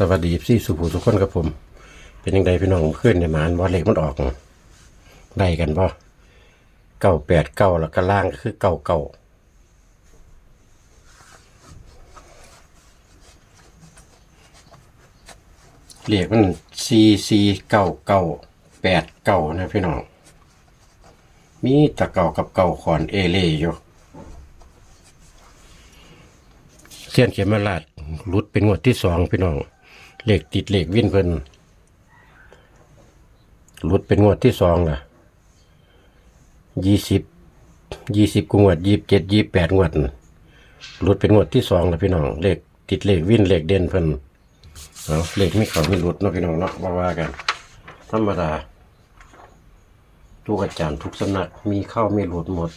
สวัสดีพี่สุภูทุกคนครับผม เป็นยังไงพี่น้องขึ้นในหมานว่าเหล็กมันออกได้กันป่ะเก้าแปดเก้าแล้วก็ล่างก็คือเก้าเก้าเหล็กมันซีซีเก้าเก้าแปดเก้านะพี่น้อง มีตะเก่ากับเก่าขอนเอเล่อยู่เสี้ยนเขียนมาลาดรุดเป็นงวดที่สองพี่น้อง เหล็กติดเหล็กวิ่นเพิ่นรุดเป็นงวดที่สองล่ะยี่สิบยี่สิบกงวดยี่สิบเจ็ดยี่บแปดงวดรุดเป็นงวดที่สองล่ะพี่น้องเหล็กติดเหล็กวิ่นเหล็กเด่นเพิ่นเอาเหล็กไม่เขาไม่รุดเนาะพี่น้องเนาะว่าว่ากัน ธรรมดาทุกอาจารย์ทุกสำนักมีเข้าไม่หลุดหมด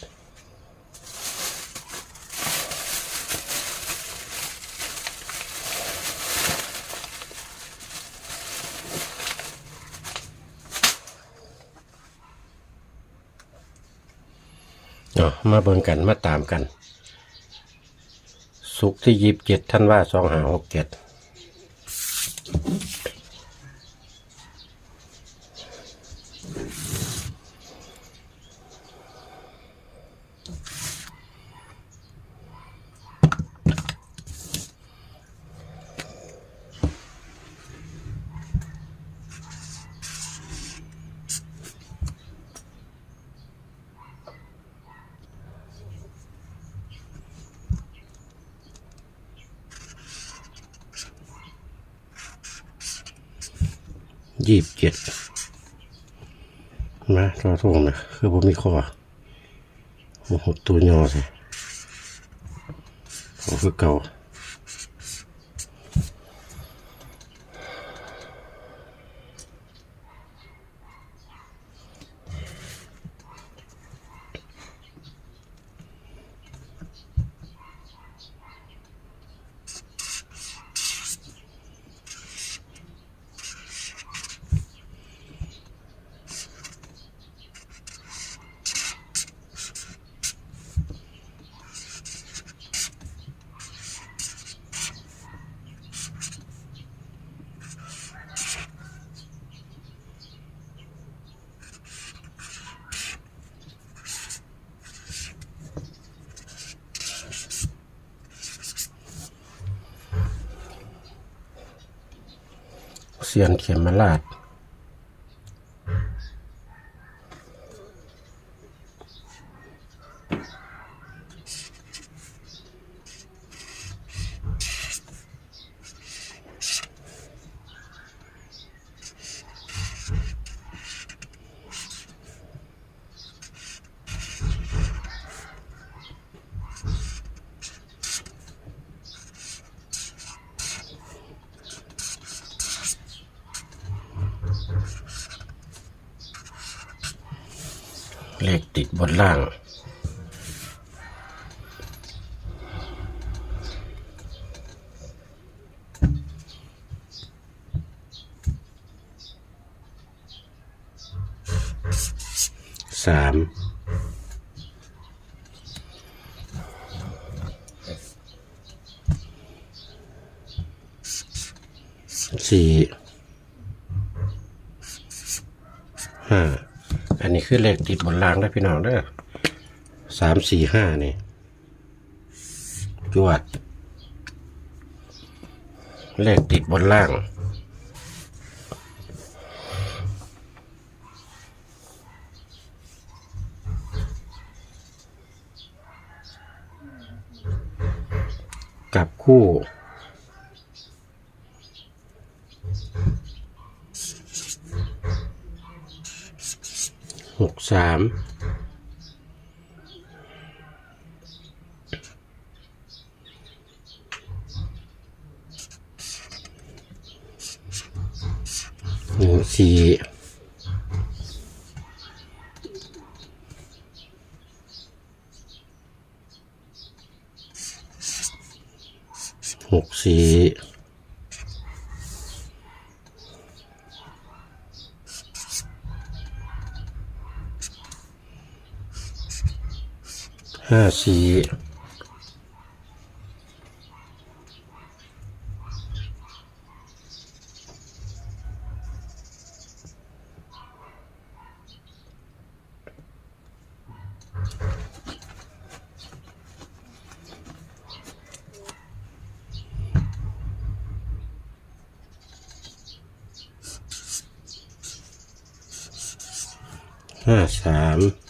เอามาเบิ่งกันมาตามกัน สุกที่ยีิบเจ็ดท่านว่าสองหาหกเจ็ด ยี่สิบเจ็ดมาทอทงนะคือผมมีคอโอ้โหตัวยอสิโอ้คือเก่า เซียนเขมราช เลขติดบนล่าง สาม สี่ห้า อันนี้ คือเลขติดบนรางได้พี่น้องเด้อสามสี่ห้านี่จวด เลขติดบนล่าง กับคู่ หก สามหนึ่งสี่หกสี่ ห้าสี่ห้าสาม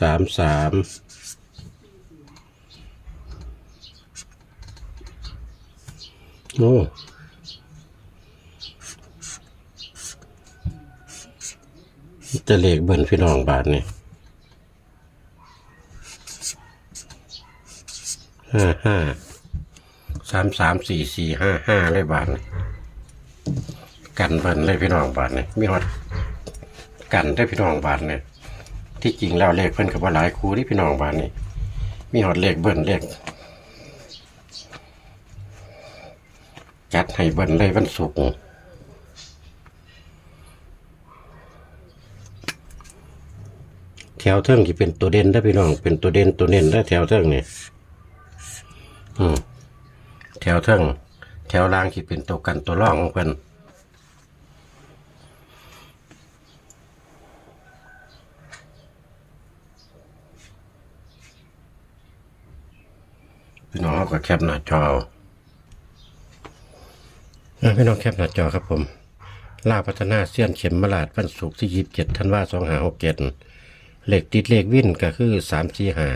สามสามโอ้จะเลขเบิ่นพี่น้องบาทนี่ห้าห้าสามสามสี่สี่ห้าห้าเลยบาทนี่กันเพิ่นเลยพี่น้องบาทนี่มีฮอดกันได้พี่น้องบาทนี่ ที่จริงแล้วเลขเพิ่นกับว่าหลายครูที่พี่น้องบาทนี่มีฮอดเลขเบิ่นเลขจัดให้เบิ่นเลยวันศุกร์แถวเทิงที่เป็นตัวเด่นได้พี่น้องเป็นตัวเด่นตัวเน้นได้แถวเทิงนี่อืมแถวเทิงแถวล่างที่เป็นตัวกันตัวร่องของเพิ่น พี่น้องก็แคปหน้าจอเอาพี่น้องแคปหน้าจอครับผมลาพัฒนาเสี้ยนเข็มมลาดวันศุกร์ที่ยี่สิบเจ็ดธันวาสองหาหกเจ็ดเหลขติดเหลขวิ่นก็คือสามสี่หา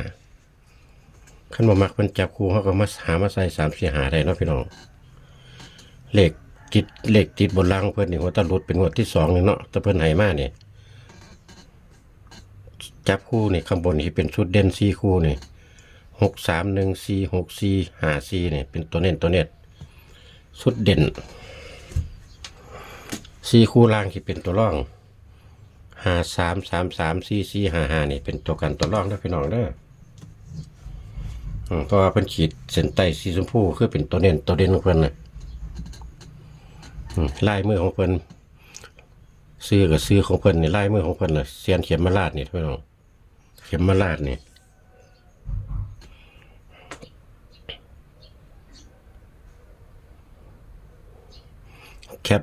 ขั้นบ่มักมันจับคู่เขาก็มาหามาใส่สามสี่หาได้เนาะพี่น้องเหลขติดเหลขติดบนล่างเพิ่อนนี่หัวตะลุดเป็นหัวที่สองเนาะตะเพิ่นไหมานี่จับคู่นี่ข้างบนนี่เป็นชุดเด่นสี่คู่นี่ หกสามหนึ่งสี่หกสี่ห้าสี่นี่ยเป็นตัวเน้นตัวเน็ตชุดเด่นสี่คู่ล่างที่เป็นตัวร่องห้าสามสามสามสี่สี่ห้าห้านี่เป็นตัวกันตัวร่องนะพี่น้องเด้อเพราะว่าเพิ่นขีดเส้นใต้สีชมพูคือเป็นตัวเน้นตัวเด่นของเพิ่นนะลายมือของเพิ่นซื้อกับซื้อของเพิ่นนี่ลายมือของเพิ่นน่ะเสียนเข็มมาลาดนี่พี่น้องเข็มมาลาดนี่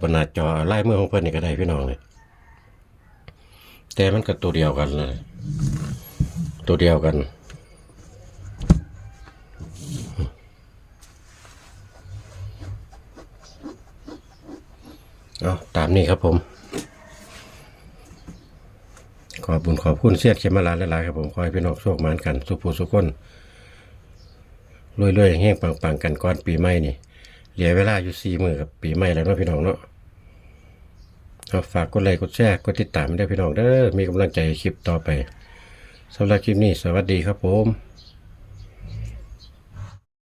ปหน้าจอไลายมือของเพิ่นนี่ก็ได้พี่น้องเลยแต่มันก็ตัวเดียวกันเลยตัวเดียวกัน เอาตามนี้ครับผม ขอบบุญขอบคุณเสียดเขมมาลาหลายๆครับผมขอให้พี่น้องโชคหมานกัน สุขภูสุขคนรวยๆแห้งปังๆกันก่อนปีใหม่นี่ เหลือเวลาอยู่สี่มือกับปีใหม่แล้วเนาะพี่น้องเนาะเอาฝากกดไลค์กดแชร์กดติดตามได้พี่น้องเด้อมีกำลังใจคลิปต่อไปสำหรับคลิปนี้สวัสดีครับผม